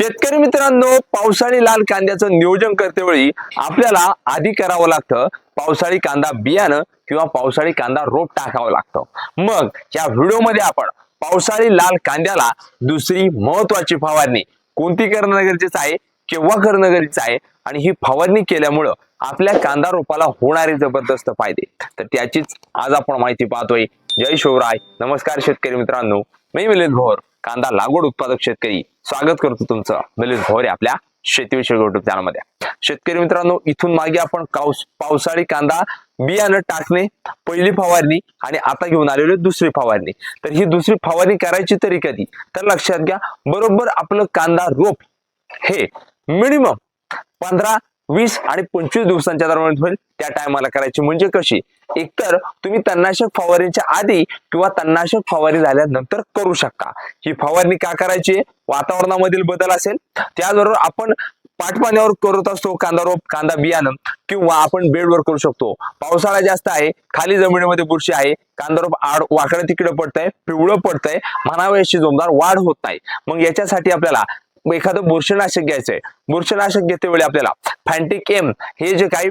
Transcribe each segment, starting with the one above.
शेतकरी मित्रांनो पावसाळी लाल कांद्याचं नियोजन करते वेळी आपल्याला आधी करावं लागतं पावसाळी कांदा बियाणं किंवा पावसाळी कांदा रोप टाकावं लागतं. मग या व्हिडिओमध्ये आपण पावसाळी लाल कांद्याला दुसरी महत्वाची फवारणी कोणती करणं गरजेचं आहे केव्हा करणं गरजेचं आहे आणि ही फवारणी केल्यामुळं आपल्या कांदा रोपाला होणारे जबरदस्त फायदे. तर त्याचीच आज आपण माहिती पाहतोय. जय शिवराय. नमस्कार शेतकरी मित्रांनो. मी मिलिंद भोर. कांदा लागवड उत्पादक शेतकरी. स्वागत करतो तुमचं मिलिंद भोर आपल्या शेतीविषयी युट्यूब चॅनलमध्ये शेतकरी मित्रांनो इथून मागे आपण काऊस पावसाळी कांदा बियाणं टाकणे पहिली फवारणी आणि आता घेऊन आलेलो दुसरी फवारणी. तर ही दुसरी फवारणी करायची तरी कधी? तर लक्षात घ्या बरोबर आपलं कांदा रोप हे मिनिमम पंधरा वीस आणि पंचवीस दिवसांच्या दरम्यान होईल त्या टायमाला करायची. म्हणजे कशी? एकतर तुम्ही तणनाशक फवारणीच्या आधी किंवा तणनाशक फवारणी झाल्यानंतर करू शकता. ही फवारणी का करायची? वातावरणामधील बदल असेल. त्याबरोबर आपण पाटपाण्यावर करत असतो कांदा रोप कांदा बियाणं किंवा आपण बेडवर करू शकतो. पावसाळा जास्त आहे खाली जमिनीमध्ये बुरशी आहे कांदा रोप आड वाकडं तिकडं पडतंय पिवळं पडतंय म्हणावयाची जोमदार वाढ होत नाही. मग याच्यासाठी आपल्याला एखादं बुरशीनाशक घ्यायचंय. बुरशीनाशक घेते वेळी आपल्याला फॅन्टिक एम हे जे काही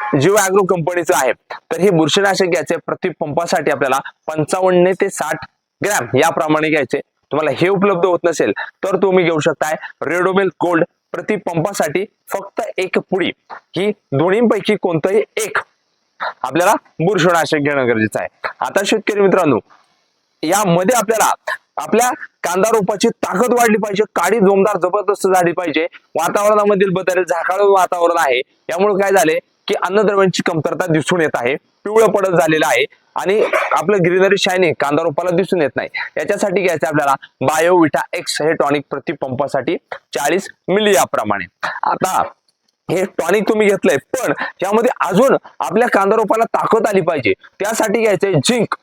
जिओ अॅग्रो कंपनीचं आहे तर हे बुरशीनाशक घ्यायचे प्रति पंपासाठी आपल्याला पंचावन्न ते साठ ग्रॅम याप्रमाणे घ्यायचे. तुम्हाला हे उपलब्ध होत नसेल तर तुम्ही घेऊ शकताय रेडोमेल गोल्ड प्रति पंपासाठी फक्त एक पुडी. ही दोन्हीपैकी कोणतंही एक आपल्याला बुरशीनाशक घेणं गरजेचं आहे. आता शेतकरी मित्रांनो यामध्ये आपल्याला आपल्या कांदा रोपाची ताकद वाढली पाहिजे काडी जोमदार जबरदस्त झाली पाहिजे. वातावरणामधील बदल झाकाळ वातावरण आहे. यामुळे काय झाले की अन्नद्रव्यांची कमतरता दिसून येत आहे पिवळं पडत झालेलं आहे आणि आपलं ग्रीनरी शायनिंग कांदा रोपाला दिसून येत नाही. याच्यासाठी घ्यायचं आपल्याला बायोविटा एक्स हे टॉनिक प्रति पंपासाठी चाळीस मिली याप्रमाणे आता हे टॉनिक तुम्ही घेतलंय पण यामध्ये अजून आपल्या कांदा रोपाला ताकद आली पाहिजे. त्यासाठी घ्यायचंय झिंक.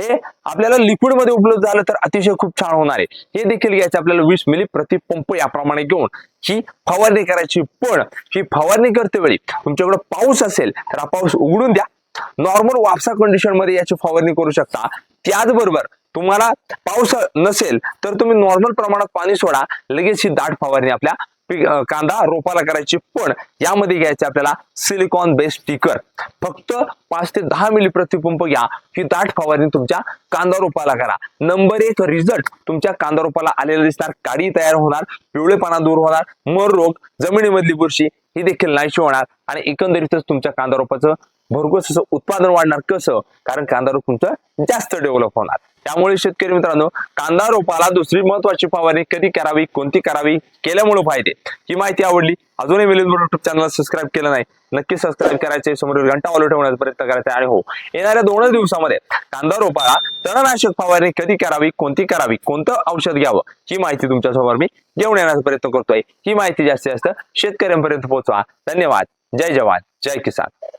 हे आपल्याला लिक्विडमध्ये उपलब्ध झालं तर अतिशय खूप छान होणार आहे. हे देखील घ्यायचं आपल्याला वीस मिली प्रति पंप याप्रमाणे घेऊन. ही फवारणी करायची पण ही फवारणी करते वेळी तुमच्याकडे पाऊस असेल तर हा पाऊस उघडून द्या. नॉर्मल वापसा कंडिशनमध्ये याची फवारणी करू शकता. त्याचबरोबर तुम्हाला पाऊस नसेल तर तुम्ही नॉर्मल प्रमाणात पाणी सोडा. लगेच ही दाट फवारणी आपल्या कांदा रोपाला करायची पण यामध्ये घ्यायचे आपल्याला सिलिकॉन बेस्ड स्टिकर फक्त पाच ते दहा मिली प्रतिपंप घ्या. ही दाट फवारणी तुमच्या कांदा रोपाला करा. नंबर एक रिझल्ट तुमच्या कांदा रोपाला आलेला दिसणार. काडी तयार होणार पिवळेपणा दूर होणार मर रोग जमिनीमधली बुरशी ही देखील नाहीशी होणार. आणि एकंदरीतच तुमच्या कांदा रोपाचं भरघोस असं उत्पादन वाढणार. कसं? कारण कांदा रोप तुमचं जास्त डेव्हलप होणार. त्यामुळे शेतकरी मित्रांनो कांदा रोपाला दुसरी महत्वाची फवारणी कधी करावी कोणती करावी केल्यामुळे फायदे. ही माहिती आवडली अजूनही मिलिंद युट्यूब चॅनल सबस्क्राईब केलं नाही नक्की सबस्क्राईब करायचे समोर घंटा ऑलो ठेवण्याचा प्रयत्न करायचा आणि हो येणाऱ्या दोनच दिवसामध्ये कांदा रोपाला तणनाशक फवारणी कधी करावी कोणती करावी कोणतं औषध घ्यावं ही माहिती तुमच्यासमोर मी घेऊन येण्याचा प्रयत्न करतोय. ही माहिती जास्तीत जास्त शेतकऱ्यांपर्यंत पोहोचवा. धन्यवाद. जय जवान. जय किसान.